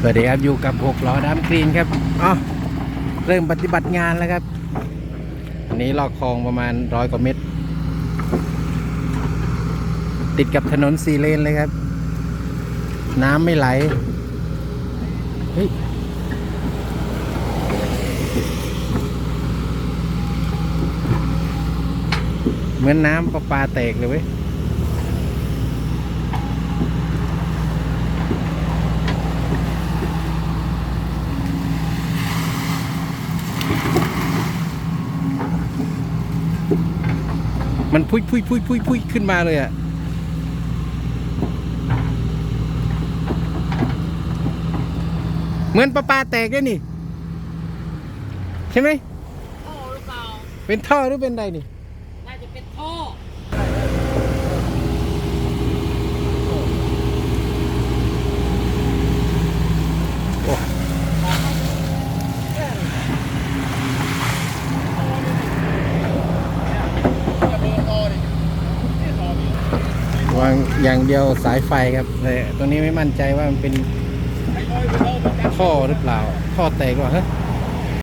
สวัสดีครับอยู่กับหกล้อดำกรีนครับอ๋อเริ่มปฏิบัติงานแล้วครับ อันนี้ลอกคลองประมาณร้อยกว่าเมตร ติดกับถนนสี่เลนเลยครับ น้ำไม่ไหลเฮ้ยเหมือนน้ำประปาแตกเลยเว้ย มันพุยพุยพุยพุยพุยขึ้นมาเลยอะ่ะเหมือนประปาแตกเลยนี่ ใช่ไหมท่อหรือเปล่าเป็นท่อหรือเป็นใดนี่ น่าจะเป็นท่อ วางอย่างเดียวสายไฟครับแต่ตรงนี้ไม่มั่นใจว่ามันเป็นท่อหรือเปล่า ท่อแตกว่าฮะ